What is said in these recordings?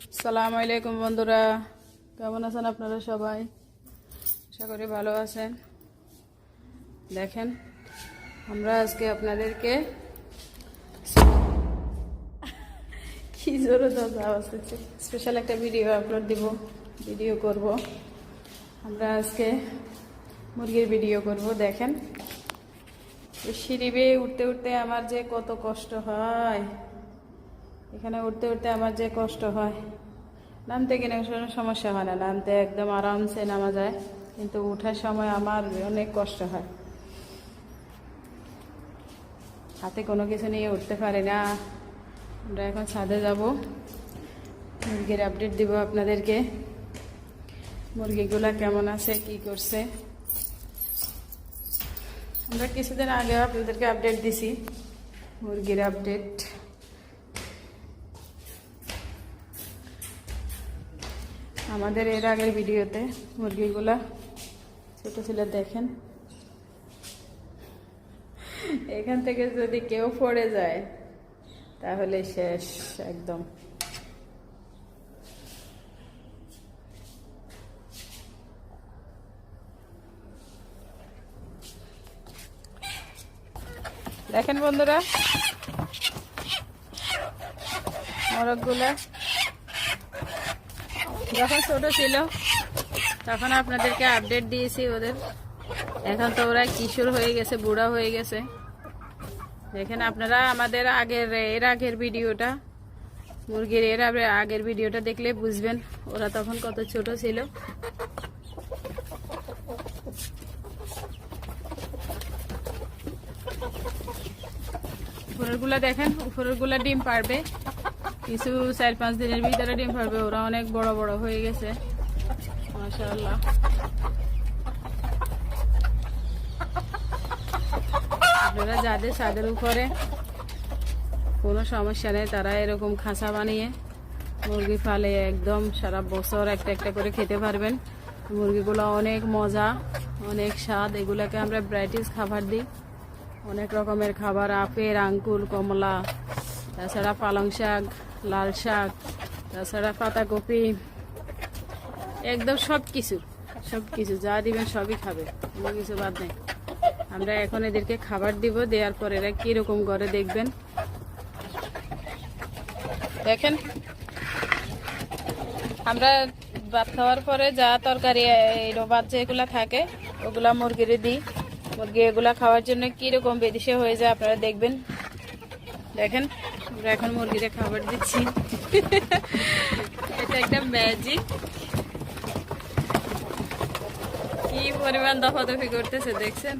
সালাম আলাইকুম বন্ধুরা। কেমন আছেন আপনারা সবাই? আশা করি ভালো আছেন। দেখেন, আমরা আজকে আপনাদেরকে কি জোরে হচ্ছে স্পেশাল একটা ভিডিও আপলোড দিব ভিডিও করব। আমরা আজকে মুরগির ভিডিও করব, দেখেন। সিঁড়ি বেয়ে উঠতে উঠতে আমার যে কত কষ্ট হয়। এখানে উঠতে উঠতে আমার যে কষ্ট হয়, নামতে কিনে কোনো সমস্যা হয় না, নামতে একদম আরামসে নামা যায়, কিন্তু ওঠার সময় আমার অনেক কষ্ট হয়। হাতে কোনো কিছু নিয়ে উঠতে পারি না। আমরা এখন ছাদে যাব। মুরগির আপডেট দিব আপনাদেরকে। মুরগিগুলা কেমন আছে, কি করছে? আমরা কিছুদিন আগে আপনাদেরকে আপডেট দিছি, মুরগির আপডেট আমাদের এর আগের ভিডিওতে মুরগিগুলা ছোট ছিল দেখেন। এখান থেকে যদি কেউ পড়ে যায়, তাহলে শেষ একদম। দেখেন বন্ধুরা, মোরগগুলা যখন ছোট ছিল, তখন আপনাদেরকে আপডেট দিয়েছি ওদের। এখন তো ওরা কিশোর হয়ে গেছে, বুড়া হয়ে গেছে। দেখেন আপনারা আমাদের আগের, এর আগের ভিডিওটা, মুরগির এর আগে- আগের ভিডিওটা দেখলে বুঝবেন ওরা তখন কত ছোট ছিল। উপরেরগুলা দেখেন, উপরেরগুলা ডিম পারবে কিছু চার পাঁচ দিনের ভিতরে ডিম পারবে, ওরা অনেক বড় বড় হয়ে গেছে। আপনারা যাদের ছাদের উপরে কোনো সমস্যা নেই, তারা এরকম খাঁচা বানিয়ে মুরগি ফালে একদম সারা বছর একটা একটা করে খেতে পারবেন। মুরগিগুলো অনেক মজা, অনেক স্বাদ। এগুলোকে আমরা ব্রাইটিস খাবার দিই। অনেক রকমের খাবার, আপেল আঙ্কুর কমলা, তাছাড়া পালং শাক লাল শাক, তাছাড়া পাতাকপি, একদম সব কিছু সব কিছু যা দিবেন সবই খাবে, কোনো কিছু বাদ নেই। আমরা এখন এদেরকে খাবার দিব, দেওয়ার পর এরা কীরকম করে দেখবেন। দেখেন, আমরা ভাত খাওয়ার পরে যা তরকারি, এই ভাত যেগুলা থাকে, ওগুলা মুরগিরে দিই। মুরগি এগুলা খাওয়ার জন্য কীরকম বেদিসে হয়ে যায় আপনারা দেখবেন। দেখেন আমরা এখন মুরগিরে খাবার দিচ্ছি। এটা একটা ম্যাজিক কি পরিমাণ দফা দফি করতেছে দেখছেন?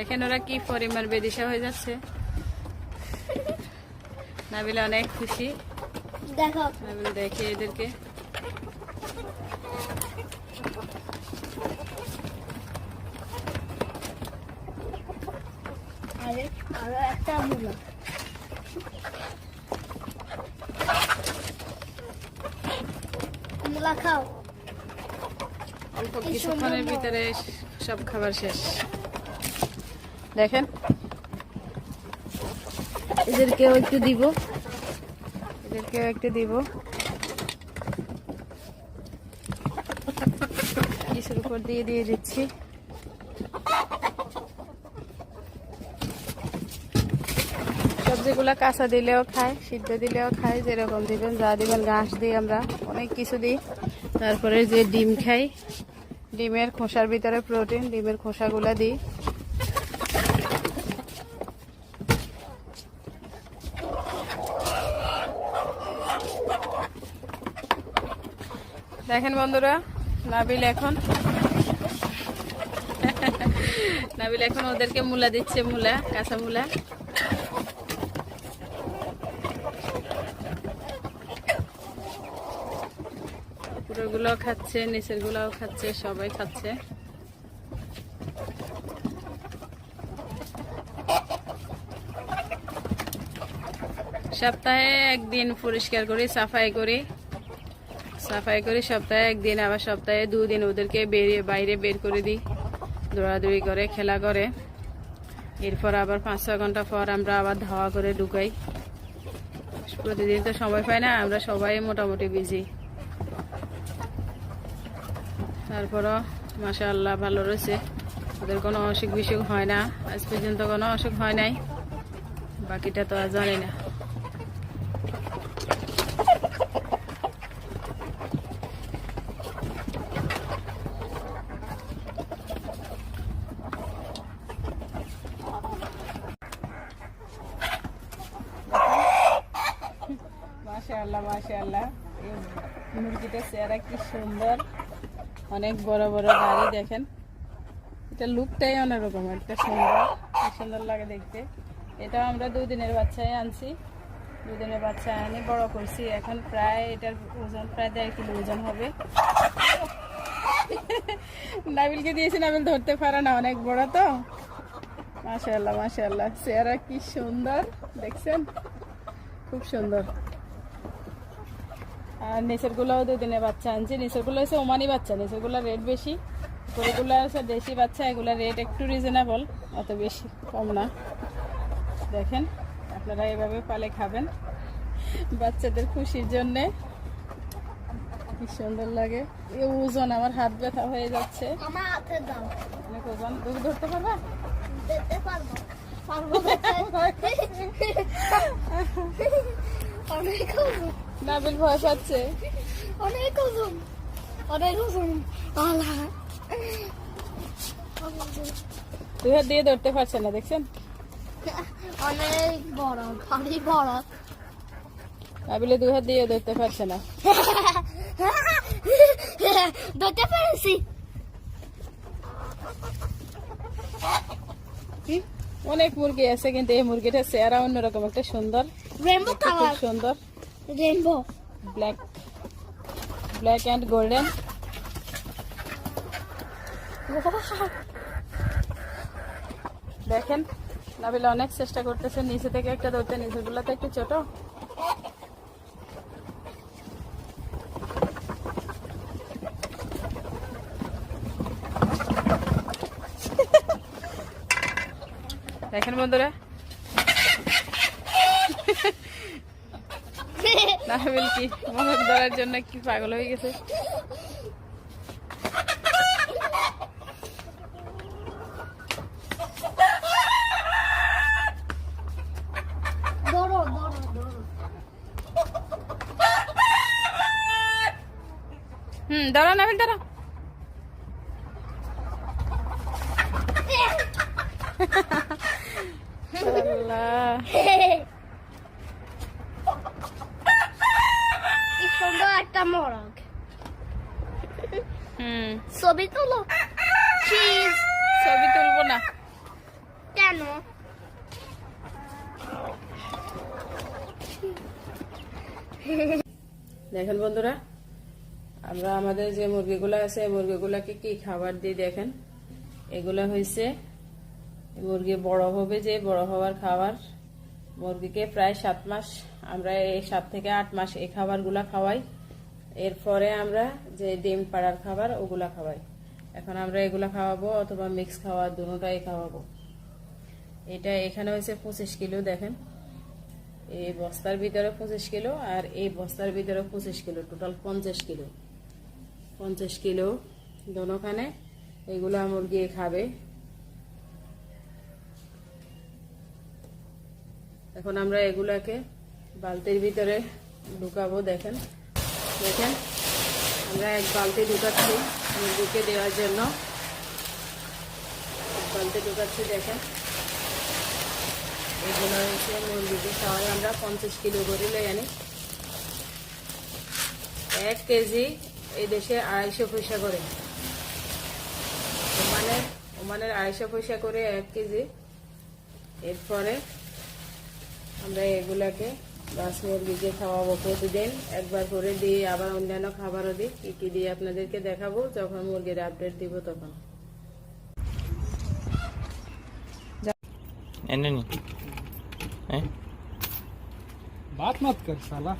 দেখেন ওরা কি পরিমাণ বেদিশা হয়ে যাচ্ছে। নাবিলা অনেক খুশি। দেখো। নাবিল দেখে এদেরকে। আরও একটা খাও। অল্প কিছুক্ষণের ভিতরে সব খাবার শেষ। দেখেন। এদেরকেও একটু দিব। এদেরকেও একটু দিব। কিছুর উপর দিয়ে দিয়ে দিচ্ছি। সবজিগুলা কাঁচা দিলেও খায়, সিদ্ধ দিলেও খায়, যেরকম দিবেন, যা দিবেন, ঘাস দিই আমরা, অনেক কিছু দিই। তারপরে যে ডিম খাই, ডিমের খোসার ভিতরে প্রোটিন ডিমের খোসাগুলা দিই। দেখেন বন্ধুরা, নাবিল এখন। নাবিল এখন ওদেরকে মূলা দিচ্ছে, মূলা, কাঁচা মূলা। উপরেরগুলোও খাচ্ছে নিচের গুলাও খাচ্ছে, সবাই খাচ্ছে। সপ্তাহে একদিন পরিষ্কার করি, সাফাই করি। সাফাই করি সপ্তাহে একদিন, আবার সপ্তাহে দুদিন ওদেরকে বেরিয়ে বাইরে বের করে দিই। দৌড়াদৌড়ি করে, খেলা করে। এরপর আবার পাঁচ ছ ঘণ্টা পর আমরা আবার ধাওয়া করে ঢুকাই। প্রতিদিন তো সময় পাই না, আমরা সবাই মোটামুটি বিজি তারপরও মাসা আল্লাহ ভালো রয়েছে। ওদের কোনো অসুখ বিসুখ হয় না, আজ পর্যন্ত কোনো অসুখ হয় নাই। বাকিটা তো আর জানি না। মাশাআল্লাহ এই মুরগিটার চেহারা কি সুন্দর। অনেক বড় বড় দাড়ি, দেখেন। এটা লুকটাই অন্যরকম, একটা সুন্দর সুন্দর লাগে দেখতে। এটাও আমরা দুদিনের বাচ্চায় আনছি। দুদিনের বাচ্চা আনি, বড় করছি। এখন প্রায় এটার ওজন, প্রায় দেড় কিলো ওজন হবে। নাবিলকে দিয়েছি, নাবিল ধরতে পারে না, অনেক বড় তো। মাশাআল্লাহ মাশাআল্লাহ, চেহারা কি সুন্দর, দেখছেন? খুব সুন্দর। আর নিচের গুলোও দুদিনের বাচ্চা আনছি। নিচেরগুলো হচ্ছে ওমানি বাচ্চা নিচেরগুলো রেট বেশি। উপরেগুলো হচ্ছে দেশি বাচ্চা এগুলো রেট একটু রিজনেবল অত বেশি কম না। দেখেন আপনারা এভাবে পালে খাবেন বাচ্চাদের খুশির জন্যে। কি সুন্দর লাগে। এই ওজন আমার হাত ব্যথা হয়ে যাচ্ছে। আমার হাতে দাও। অনেক ওজন। তুমি ধরতে পারবা? দিতে পারব। পারব অনেক ওজন। নাবিল ভয় পাচ্ছে অনেক ওজন। অনেক ওজন। দুই হাত দিয়ে ধরতে পারছে না দেখছেন? অনেক বড় ভারী বড়। নাবিলে দুই হাত দিয়ে ধরতে পারছে না। ধরতে পেরেছি? অনেক মুরগি আছে কিন্তু এই মুরগিটার চেহারা অন্যরকম একটা সুন্দর খুব সুন্দর। Rainbow black black and golden দেখেন নাবিল অনেক চেষ্টা করতেছে নিচে থেকে একটা ধরতে নিচেগুলো তো একটু ছোট। দেখেন বন্ধুরা নাবিল কি মহক ধরার জন্য কি পাগল হয়ে গেছে? হুম দাঁড়া নাবিল দাঁড়া আল্লাহ কি সুন্দর একটা মরক হুম ছবি তুলো। চিজ ছবি তুলবো না। কেন? দেখেন বন্ধুরা আমরা আমাদের যে মুরগিগুলো আছে মুরগিগুলাকে কি খাবার দিই দেখেন? এগুলা হয়েছে মুরগি বড় হবে যে বড় হওয়ার খাবার। মুরগিকে প্রায় সাত মাস আমরা এই সাত থেকে আট মাস এই খাবারগুলা খাওয়াই। এরপরে আমরা যে ডিম পাড়ার খাবার, ওগুলা খাওয়াই। এখন আমরা এগুলা খাওয়াবো অথবা মিক্স খাওয়া, দুটাই খাওয়াবো। এটা এখানে হয়েছে পঁচিশ কিলো, দেখেন। এই বস্তার ভিতরে পঁচিশ কিলো আর এই বস্তার ভিতরে পঁচিশ কিলো, টোটাল পঞ্চাশ কিলো। পঞ্চাশ কিলো দোনোখানে এগুলো মুরগি খাবে। এখন আমরা এগুলাকে বালতির ভিতরে ঢুকাবো, দেখেন। দেখেন আমরা এক বালতি ঢুকাচ্ছি মুরগিকে দেওয়ার জন্য। এক বালতি ঢুকাচ্ছি, দেখেন। এগুলো হচ্ছে মুরগিকে খাওয়াই আমরা পঞ্চাশ কিলো করে লই আনি। এক কেজি এই দেশে আড়াইশো পয়সা করে। ওমানের ওমানের আড়াইশো পয়সা করে এক কেজি। এরপরে আমরা এগুলাকে বাস মুরগিকে খাওয়াবো প্রতিদিন। একবার করে দিয়ে আবার অন্যান্য খাবারও দিই। কী কী দিয়ে আপনাদেরকে দেখাবো যখন মুরগির আপডেট দিব তখন। बात Allah.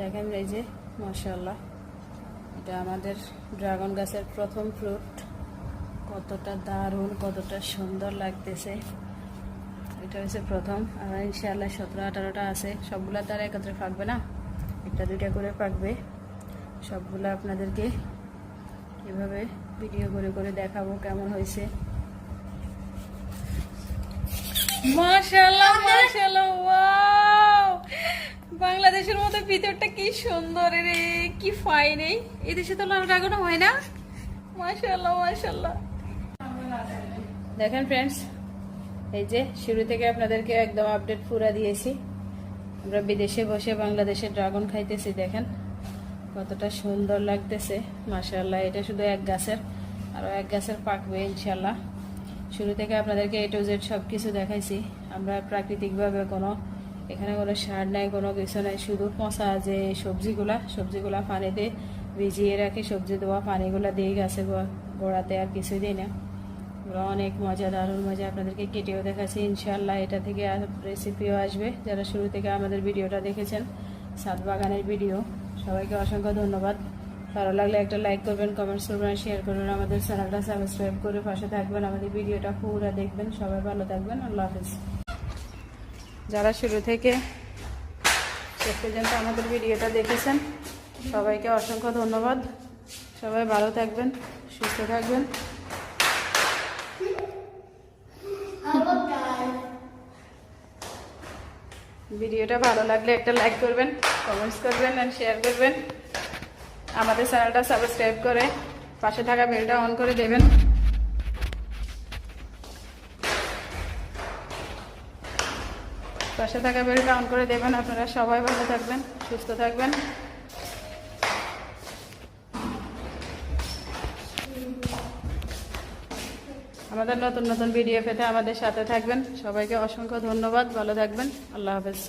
দেখেন এই যে মাশাল্লাহ এটা আমাদের ড্রাগন গাছের প্রথম ফ্রুট। কতটা দারুণ, কতটা সুন্দর লাগতেছে। এটা হচ্ছে প্রথম। আর ইনশাআল্লাহ সতেরো, আঠারোটা আছে। সবগুলা তারা একত্রে পাকবে না? একটা, দুইটা করে পাকবে সবগুলো আপনাদেরকে এভাবে ভিডিও করে করে দেখাবো কেমন হয়েছে। মাশাআল্লাহ ওয়াও বাংলাদেশের মতো ভিতরটা কি সুন্দর রে, কি ফাইন এই। এই দেশে তো ড্রাগন হয় না। মাশাআল্লাহ মাশাআল্লাহ। দেখেন ফ্রেন্ডস এই যে শুরু থেকে আপনাদেরকে একদম আপডেট পুরা দিয়েছি। আমরা বিদেশে বসে বাংলাদেশে ড্রাগন খাইতেছি, দেখেন। কতটা সুন্দর লাগতেছে, মাশাআল্লাহ। এটা শুধু এক গাছের আরও এক গাছের পাকবে ইনশাল্লাহ শুরু থেকে আপনাদেরকে এ টু জেড সব কিছু দেখাইছি। আমরা প্রাকৃতিকভাবে কোনো এখানে কোনো সার নাই, কোনো কিছু নাই, শুধু পচা যে সবজিগুলা সবজিগুলা পানিতে ভিজিয়ে রাখি সবজি দেওয়া পানিগুলা দিয়ে গাছে গোড়াতে আর কিছুই দিই না। ওরা অনেক মজা, দারুণ মজা। আপনাদেরকে কেটেও দেখাচ্ছি ইনশাল্লাহ এটা থেকে রেসিপিও আসবে। যারা শুরু থেকে আমাদের ভিডিওটা দেখেছেন, সাত বাগানের ভিডিও, সবাইকে অসংখ্য ধন্যবাদ। ভালো লাগলে একটা লাইক করবেন কমেন্টস করবেন শেয়ার করবেন, আমাদের চ্যানেলটা সাবস্ক্রাইব করে পাশে থাকবেন। আমাদের ভিডিওটা পুরো দেখবেন। সবাই ভালো থাকবেন। আল্লাহ হাফিজ। যারা শুরু থেকে শেষ পর্যন্ত আমাদের ভিডিওটা দেখেছেন, সবাইকে অসংখ্য ধন্যবাদ। সবাই ভালো থাকবেন, সুস্থ থাকবেন। ভিডিওটা ভালো লাগলে একটা লাইক করবেন কমেন্টস করবেন অ্যান্ড শেয়ার করবেন। আমাদের চ্যানেলটা সাবস্ক্রাইব করে পাশে থাকা বেলটা অন করে দেবেন। পাশে থাকা বেলটা অন করে দেবেন। আপনারা সবাই ভালো থাকবেন, সুস্থ থাকবেন। আমাদের নতুন নতুন ভিডিও পেতে আমাদের সাথে থাকবেন। সবাইকে অসংখ্য ধন্যবাদ। ভালো থাকবেন। আল্লাহ হাফেজ।